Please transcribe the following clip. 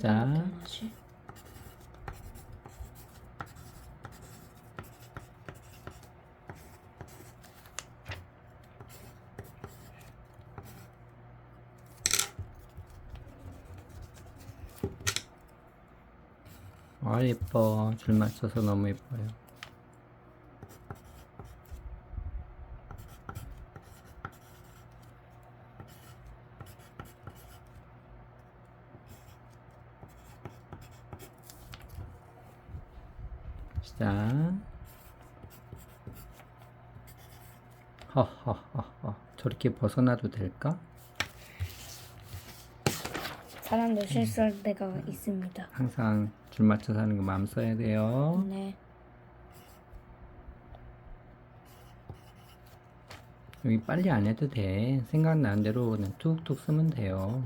자. 하지? 아 예뻐 줄 맞춰서 너무 예뻐요 시작 허허허허 저렇게 벗어나도 될까? 사람도 실수할 때가 있습니다. 항상 줄 맞춰서 하는 거 마음 써야 돼요 네. 여기 빨리 안 해도 돼 생각나는 대로 그냥 툭툭 쓰면 돼요